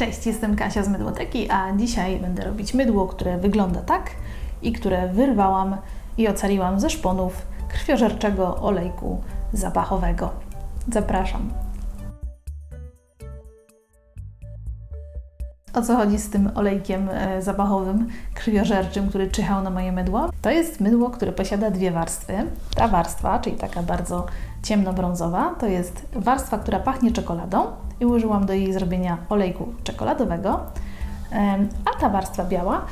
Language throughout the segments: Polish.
Cześć, jestem Kasia z Mydłoteki, a dzisiaj będę robić mydło, które wygląda tak i które wyrwałam i ocaliłam ze szponów krwiożerczego olejku zapachowego. Zapraszam. O co chodzi z tym olejkiem e, zapachowym, krwiożerczym, który czyhał na moje mydło? To jest mydło, które posiada dwie warstwy. Ta warstwa, czyli taka bardzo ciemnobrązowa, to jest warstwa, która pachnie czekoladą i użyłam do jej zrobienia olejku czekoladowego. A ta warstwa biała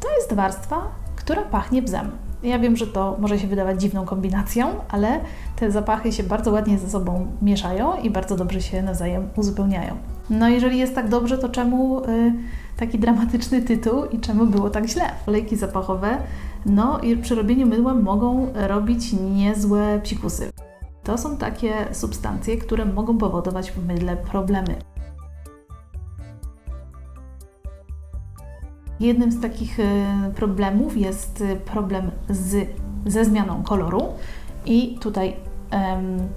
to jest warstwa, która pachnie bzem. Ja wiem, że to może się wydawać dziwną kombinacją, ale te zapachy się bardzo ładnie ze sobą mieszają i bardzo dobrze się nawzajem uzupełniają. No jeżeli jest tak dobrze, to czemu y, taki dramatyczny tytuł i czemu było tak źle? Olejki zapachowe, no i przy robieniu mydła mogą robić niezłe psikusy. To są takie substancje, które mogą powodować w mydle problemy. Jednym z takich e, problemów jest e, problem z, ze zmianą koloru i tutaj em,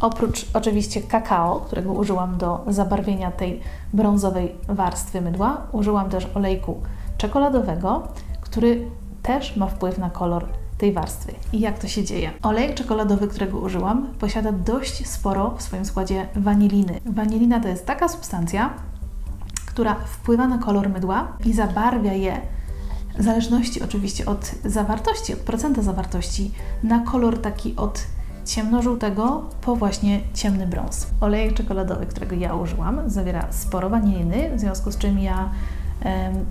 oprócz oczywiście kakao, którego użyłam do zabarwienia tej brązowej warstwy mydła, użyłam też olejku czekoladowego, który też ma wpływ na kolor tej warstwy. I jak to się dzieje? Olejek czekoladowy, którego użyłam, posiada dość sporo w swoim składzie waniliny. Wanilina to jest taka substancja, która wpływa na kolor mydła i zabarwia je w zależności oczywiście od zawartości, od procenta zawartości, na kolor taki od ciemnożółtego po właśnie ciemny brąz. Olejek czekoladowy, którego ja użyłam, zawiera sporo waniliny, w związku z czym ja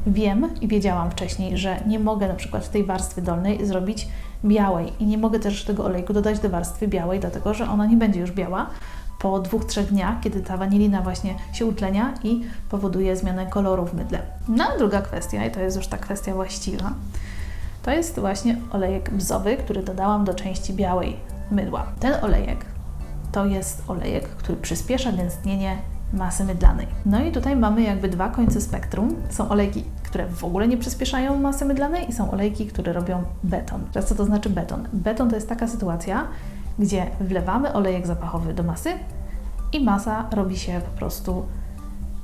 wiem i wiedziałam wcześniej, że nie mogę na przykład tej warstwy dolnej zrobić białej i nie mogę też tego olejku dodać do warstwy białej, dlatego że ona nie będzie już biała, po dwóch, trzech dniach, kiedy ta wanilina właśnie się utlenia i powoduje zmianę koloru w mydle. No a druga kwestia, i to jest już ta kwestia właściwa, to jest właśnie olejek bzowy, który dodałam do części białej mydła. Ten olejek to jest olejek, który przyspiesza gęstnienie masy mydlanej. No i tutaj mamy jakby dwa końce spektrum. Są olejki, które w ogóle nie przyspieszają masy mydlanej i są olejki, które robią beton. Teraz co to znaczy beton? Beton to jest taka sytuacja, gdzie wlewamy olejek zapachowy do masy i masa robi się po prostu,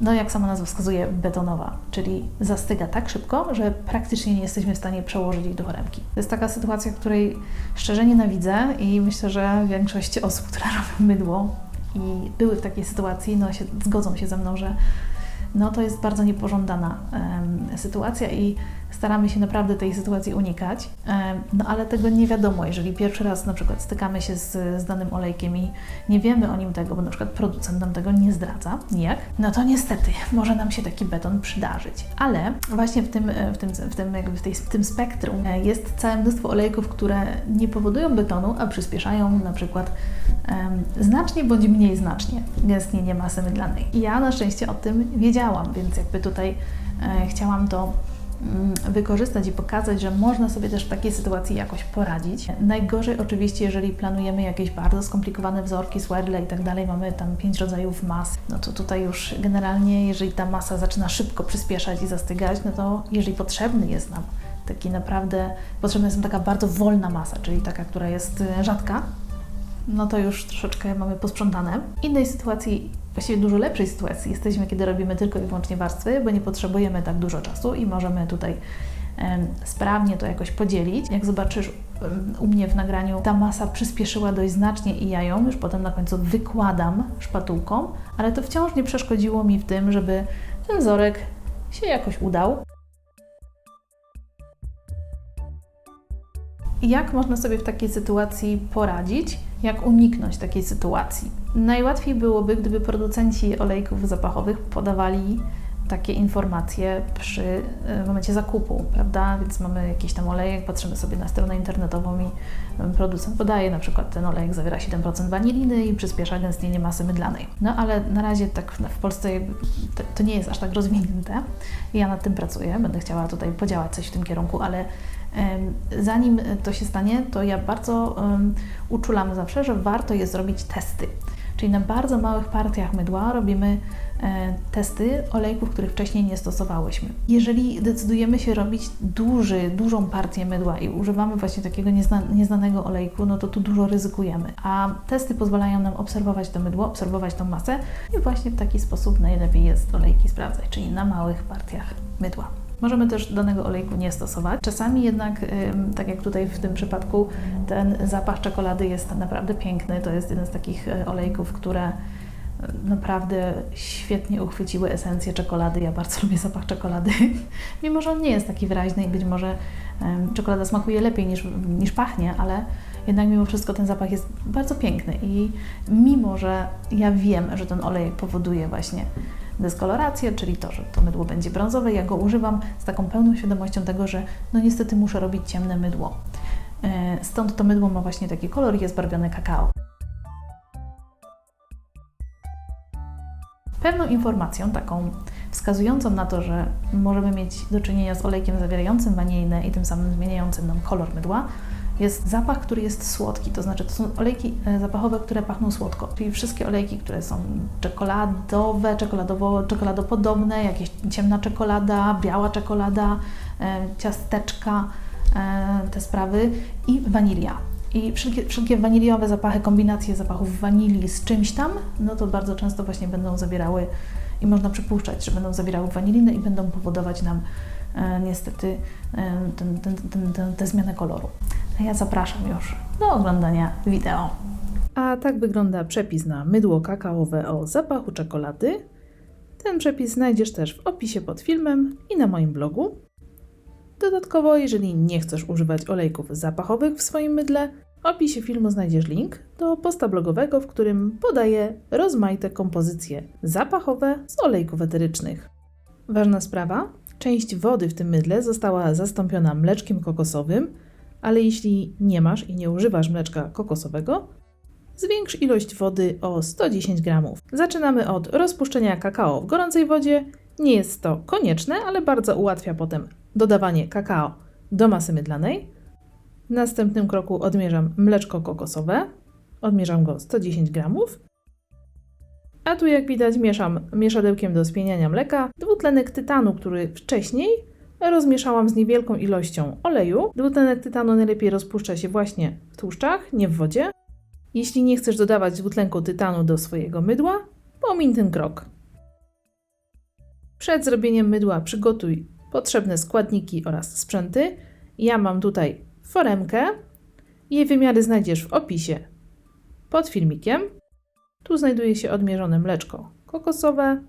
no jak sama nazwa wskazuje, betonowa, czyli zastyga tak szybko, że praktycznie nie jesteśmy w stanie przełożyć jej do foremki. To jest taka sytuacja, której szczerze nienawidzę i myślę, że większość osób, które robią mydło i były w takiej sytuacji, no się, zgodzą się ze mną, że no to jest bardzo niepożądana em, sytuacja i staramy się naprawdę tej sytuacji unikać. Em, no ale tego nie wiadomo, jeżeli pierwszy raz na przykład stykamy się z, z danym olejkiem i nie wiemy o nim tego, bo na przykład producent nam tego nie zdradza nijak, no to niestety może nam się taki beton przydarzyć. Ale właśnie w tym, e, w tym, w tym, jakby w tej, w tym spektrum e, jest całe mnóstwo olejków, które nie powodują betonu, a przyspieszają na przykład znacznie bądź mniej znacznie gęstnienie masy mydlanej. Ja na szczęście o tym wiedziałam, więc jakby tutaj e, chciałam to mm, wykorzystać i pokazać, że można sobie też w takiej sytuacji jakoś poradzić. Najgorzej oczywiście, jeżeli planujemy jakieś bardzo skomplikowane wzorki, swirle i tak dalej, mamy tam pięć rodzajów mas, no to tutaj już generalnie, jeżeli ta masa zaczyna szybko przyspieszać i zastygać, no to jeżeli potrzebny jest nam taki naprawdę, potrzebna jest nam taka bardzo wolna masa, czyli taka, która jest e, rzadka, no to już troszeczkę mamy posprzątane. Innej sytuacji, właściwie dużo lepszej sytuacji jesteśmy, kiedy robimy tylko i wyłącznie warstwy, bo nie potrzebujemy tak dużo czasu i możemy tutaj sprawnie to jakoś podzielić. Jak zobaczysz u mnie w nagraniu, ta masa przyspieszyła dość znacznie i ja ją już potem na końcu wykładam szpatułką, ale to wciąż nie przeszkodziło mi w tym, żeby ten wzorek się jakoś udał. Jak można sobie w takiej sytuacji poradzić? Jak uniknąć takiej sytuacji? Najłatwiej byłoby, gdyby producenci olejków zapachowych podawali takie informacje przy e, momencie zakupu, prawda? Więc mamy jakiś tam olejek, patrzymy sobie na stronę internetową i e, producent podaje na przykład ten olejek zawiera 7% waniliny i przyspiesza gęstnienie masy mydlanej. No ale na razie tak w Polsce to, nie jest aż tak rozwinięte. Ja nad tym pracuję, będę chciała tutaj podziałać coś w tym kierunku, ale Zanim to się stanie, to ja bardzo uczulam zawsze, że warto jest zrobić testy. Czyli na bardzo małych partiach mydła robimy e, testy olejków, których wcześniej nie stosowałyśmy. Jeżeli decydujemy się robić duży, dużą partię mydła i używamy właśnie takiego niezna, nieznanego olejku, no to tu dużo ryzykujemy. A testy pozwalają nam obserwować to mydło, obserwować tą masę i właśnie w taki sposób najlepiej jest olejki sprawdzać, czyli na małych partiach mydła. Możemy też danego olejku nie stosować. Czasami jednak, tak jak tutaj w tym przypadku, ten zapach czekolady jest naprawdę piękny. To jest jeden z takich y, olejków, które y, naprawdę świetnie uchwyciły esencję czekolady. Ja bardzo lubię zapach czekolady, mimo że on nie jest taki wyraźny i być może czekolada smakuje lepiej niż, niż pachnie, ale jednak mimo wszystko ten zapach jest bardzo piękny i mimo, że ja wiem, że ten olejek powoduje właśnie dyskolorację, czyli to, że to mydło będzie brązowe, ja go używam z taką pełną świadomością tego, że no niestety muszę robić ciemne mydło. E, Stąd to mydło ma właśnie taki kolor i jest barwione kakao. Pewną informacją taką wskazującą na to, że możemy mieć do czynienia z olejkiem zawierającym wanilinę i tym samym zmieniającym nam kolor mydła, jest zapach, który jest słodki, to znaczy to są olejki e, zapachowe, które pachną słodko, czyli wszystkie olejki, które są czekoladowe, czekoladowo, czekoladopodobne, jakieś ciemna czekolada, biała czekolada, e, ciasteczka, e, te sprawy i wanilia. I wszelkie, wszelkie waniliowe zapachy, kombinacje zapachów wanilii z czymś tam, no to bardzo często właśnie będą zawierały i można przypuszczać, że będą zawierały wanilinę i będą powodować nam niestety ten, tę zmianę koloru. Ja zapraszam już do oglądania wideo. A tak wygląda przepis na mydło kakaowe o zapachu czekolady. Ten przepis znajdziesz też w opisie pod filmem i na moim blogu. Dodatkowo, jeżeli nie chcesz używać olejków zapachowych w swoim mydle, w opisie filmu znajdziesz link do posta blogowego, w którym podaję rozmaite kompozycje zapachowe z olejków eterycznych. Ważna sprawa: część wody w tym mydle została zastąpiona mleczkiem kokosowym, ale jeśli nie masz i nie używasz mleczka kokosowego, zwiększ ilość wody o 110 gramów. Zaczynamy od rozpuszczenia kakao w gorącej wodzie. Nie jest to konieczne, ale bardzo ułatwia potem dodawanie kakao do masy mydlanej. W następnym kroku odmierzam mleczko kokosowe. Odmierzam go 110 gramów. A tu jak widać mieszam mieszadełkiem do spieniania mleka dwutlenek tytanu, który wcześniej rozmieszałam z niewielką ilością oleju. Dwutlenek tytanu najlepiej rozpuszcza się właśnie w tłuszczach, nie w wodzie. Jeśli nie chcesz dodawać dwutlenku tytanu do swojego mydła, pomiń ten krok. Przed zrobieniem mydła przygotuj potrzebne składniki oraz sprzęty. Ja mam tutaj foremkę. Jej wymiary znajdziesz w opisie pod filmikiem. Tu znajduje się odmierzone mleczko kokosowe.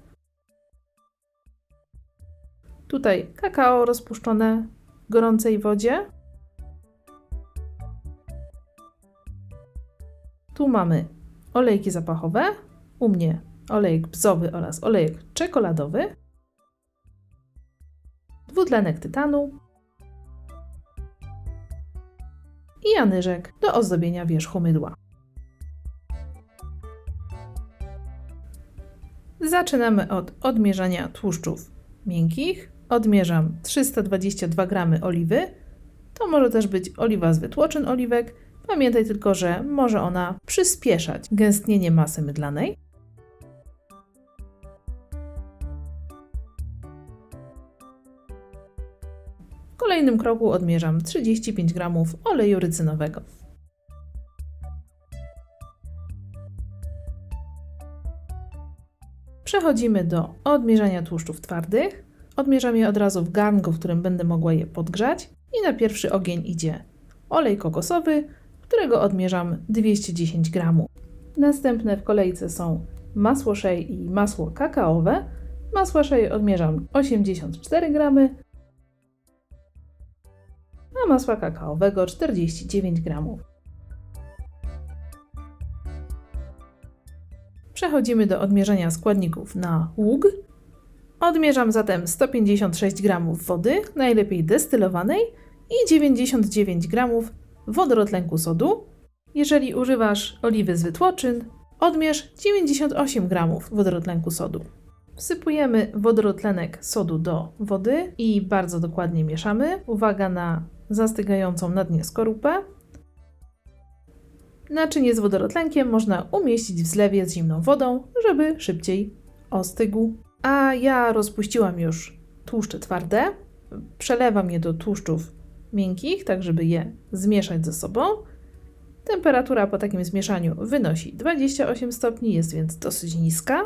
Tutaj kakao rozpuszczone w gorącej wodzie. Tu mamy olejki zapachowe. U mnie olejek bzowy oraz olejek czekoladowy. Dwutlenek tytanu. I anyżek do ozdobienia wierzchu mydła. Zaczynamy od odmierzania tłuszczów miękkich. Odmierzam 322 g oliwy. To może też być oliwa z wytłoczyn oliwek. Pamiętaj tylko, że może ona przyspieszać gęstnienie masy mydlanej. W kolejnym kroku odmierzam 35 g oleju rycynowego. Przechodzimy do odmierzania tłuszczów twardych. Odmierzam je od razu w garnku, w którym będę mogła je podgrzać. I na pierwszy ogień idzie olej kokosowy, którego odmierzam 210 g. Następne w kolejce są masło shea i masło kakaowe. Masła shea odmierzam 84 g, a masła kakaowego 49 g. Przechodzimy do odmierzania składników na ług. Odmierzam zatem 156 g wody, najlepiej destylowanej, i 99 g wodorotlenku sodu. Jeżeli używasz oliwy z wytłoczyn, odmierz 98 g wodorotlenku sodu. Wsypujemy wodorotlenek sodu do wody i bardzo dokładnie mieszamy. Uwaga na zastygającą na dnie skorupę. Naczynie z wodorotlenkiem można umieścić w zlewie z zimną wodą, żeby szybciej ostygł. A ja rozpuściłam już tłuszcze twarde, przelewam je do tłuszczów miękkich, tak żeby je zmieszać ze sobą. Temperatura po takim zmieszaniu wynosi 28 stopni, jest więc dosyć niska.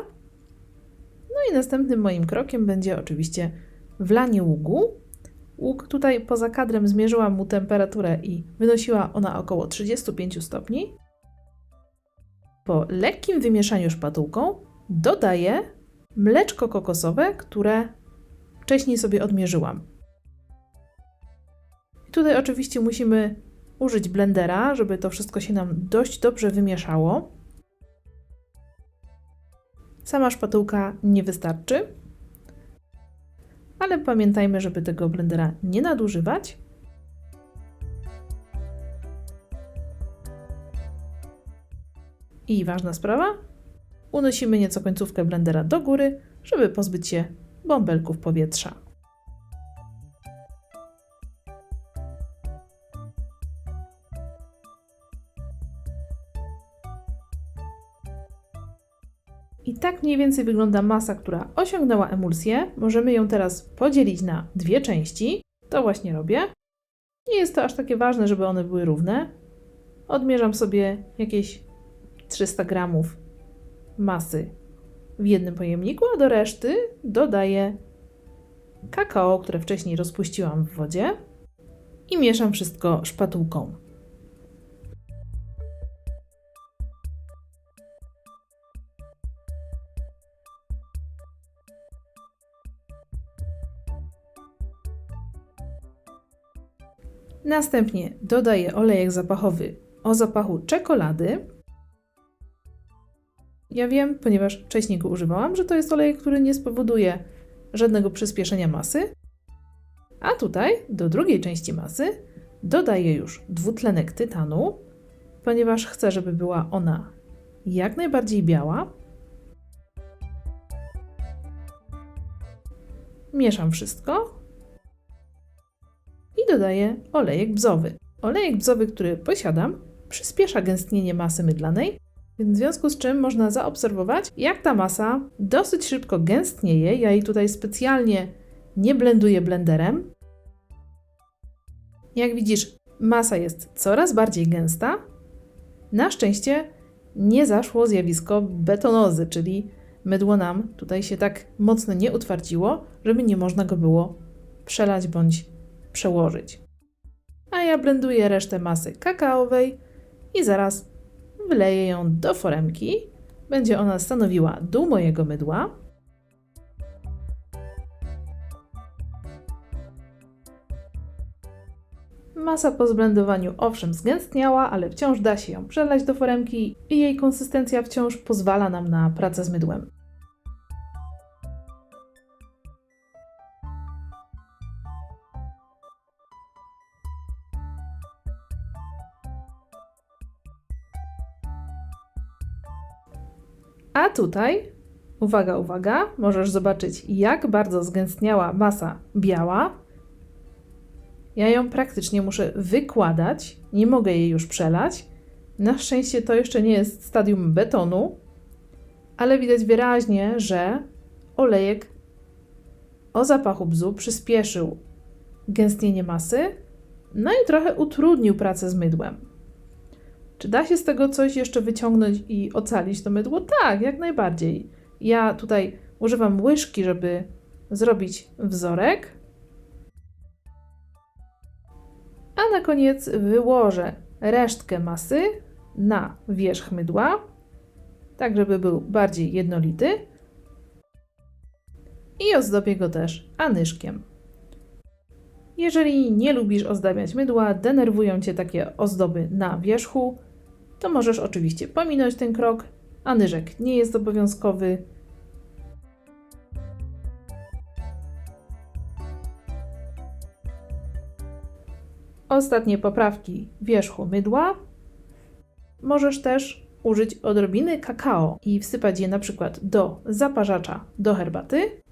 No i następnym moim krokiem będzie oczywiście wlanie ługu. Łuk tutaj poza kadrem zmierzyłam mu temperaturę i wynosiła ona około 35 stopni. Po lekkim wymieszaniu szpatułką dodaję mleczko kokosowe, które wcześniej sobie odmierzyłam. Tutaj oczywiście musimy użyć blendera, żeby to wszystko się nam dość dobrze wymieszało. Sama szpatułka nie wystarczy, ale pamiętajmy, żeby tego blendera nie nadużywać. I ważna sprawa, unosimy nieco końcówkę blendera do góry, żeby pozbyć się bąbelków powietrza. I tak mniej więcej wygląda masa, która osiągnęła emulsję. Możemy ją teraz podzielić na dwie części. To właśnie robię. Nie jest to aż takie ważne, żeby one były równe. Odmierzam sobie jakieś 300 gramów masy w jednym pojemniku, a do reszty dodaję kakao, które wcześniej rozpuściłam w wodzie i mieszam wszystko szpatułką. Następnie dodaję olejek zapachowy o zapachu czekolady. Ja wiem, ponieważ wcześniej go używałam, że to jest olej, który nie spowoduje żadnego przyspieszenia masy. A tutaj do drugiej części masy dodaję już dwutlenek tytanu, ponieważ chcę, żeby była ona jak najbardziej biała. Mieszam wszystko i dodaję olejek bzowy. Olejek bzowy, który posiadam, przyspiesza gęstnienie masy mydlanej, w związku z czym można zaobserwować, jak ta masa dosyć szybko gęstnieje. Ja jej tutaj specjalnie nie blenduję blenderem. Jak widzisz, masa jest coraz bardziej gęsta. Na szczęście nie zaszło zjawisko betonozy, czyli mydło nam tutaj się tak mocno nie utwardziło, żeby nie można go było przelać bądź przełożyć. A ja blenduję resztę masy kakaowej i zaraz wleję ją do foremki. Będzie ona stanowiła dół mojego mydła. Masa po zblendowaniu owszem zgęstniała, ale wciąż da się ją przelać do foremki i jej konsystencja wciąż pozwala nam na pracę z mydłem. A tutaj, uwaga, uwaga, możesz zobaczyć, jak bardzo zgęstniała masa biała. Ja ją praktycznie muszę wykładać, nie mogę jej już przelać. Na szczęście to jeszcze nie jest stadium betonu, ale widać wyraźnie, że olejek o zapachu bzu przyspieszył gęstnienie masy, no i trochę utrudnił pracę z mydłem. Czy da się z tego coś jeszcze wyciągnąć i ocalić to mydło? Tak, jak najbardziej. Ja tutaj używam łyżki, żeby zrobić wzorek. A na koniec wyłożę resztkę masy na wierzch mydła, tak żeby był bardziej jednolity. I ozdobię go też anyszkiem. Jeżeli nie lubisz ozdabiać mydła, denerwują cię takie ozdoby na wierzchu, to możesz oczywiście pominąć ten krok, a nyżek nie jest obowiązkowy. Ostatnie poprawki wierzchu mydła. Możesz też użyć odrobiny kakao i wsypać je na przykład do zaparzacza do herbaty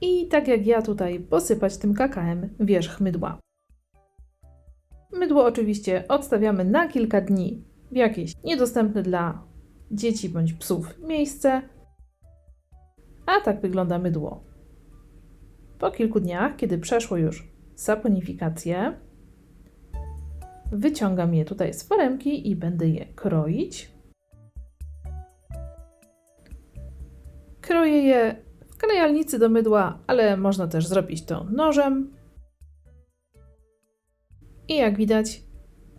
i tak jak ja tutaj posypać tym kakałem wierzch mydła. Mydło oczywiście odstawiamy na kilka dni w jakieś niedostępne dla dzieci bądź psów miejsce. A tak wygląda mydło. Po kilku dniach, kiedy przeszło już saponifikację, wyciągam je tutaj z foremki i będę je kroić. Kroję je klejalnicy do mydła, ale można też zrobić to nożem. I jak widać,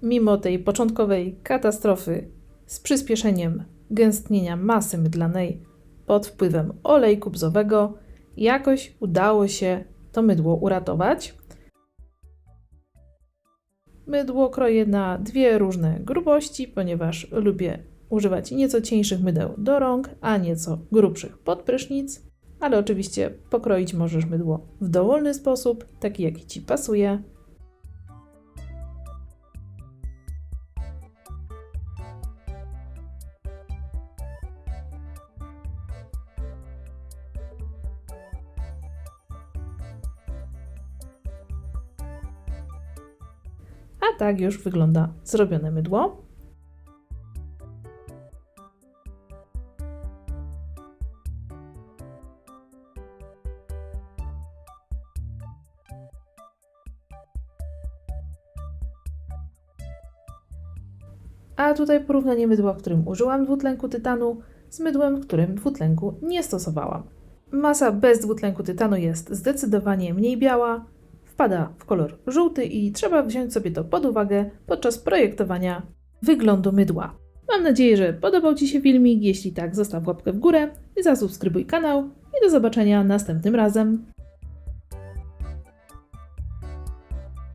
mimo tej początkowej katastrofy z przyspieszeniem gęstnienia masy mydlanej pod wpływem olejku bzowego, jakoś udało się to mydło uratować. Mydło kroję na dwie różne grubości, ponieważ lubię używać nieco cieńszych mydeł do rąk, a nieco grubszych pod prysznic. Ale oczywiście pokroić możesz mydło w dowolny sposób, taki jaki Ci pasuje. A tak już wygląda zrobione mydło. A tutaj porównanie mydła, w którym użyłam dwutlenku tytanu z mydłem, w którym dwutlenku nie stosowałam. Masa bez dwutlenku tytanu jest zdecydowanie mniej biała, wpada w kolor żółty i trzeba wziąć sobie to pod uwagę podczas projektowania wyglądu mydła. Mam nadzieję, że podobał Ci się filmik. Jeśli tak, zostaw łapkę w górę i zasubskrybuj kanał. I do zobaczenia następnym razem.